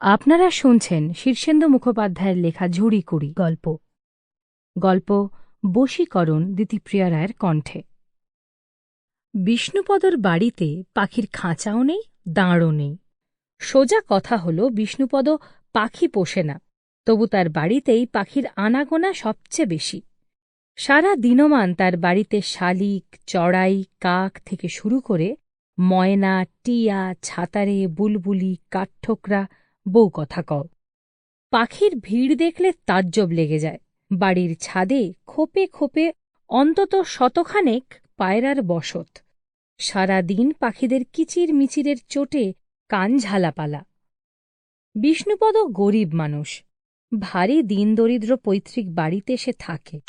আপনারা শুনছেন শীর্ষেন্দু মুখোপাধ্যায়ের লেখা ঝুড়ি কুড়ি, গল্প। গল্প, বশীকরণ দিতিপ্রিয়া রায়ের কণ্ঠে। বিষ্ণুপদর বাড়িতে পাখির খাঁচাও নেই, দাঁড়ও নেই। সোজা কথা হল বিষ্ণুপদ পাখি পোষে না। তবু তার বাড়িতেই পাখির আনাগোনা সবচেয়ে বেশি। সারা দিনমান তার বাড়িতে শালিক, চড়াই, কাক থেকে শুরু করে ময়না, টিয়া, ছাতারে, বুলবুলি, কাঠঠোকরা বউ কথা কও। পাখির ভিড় দেখলে তাজ্জব লেগে যায়। বাড়ির ছাদে খোপে খোপে অন্তত শতখানেক পায়রার বসত। সারা দিন পাখিদের কিচির মিচিরের চোটে কান ঝালাপালা। বিষ্ণুপদ গরিব মানুষ। ভারী দিন দরিদ্র পৈতৃক বাড়িতে সে থাকে?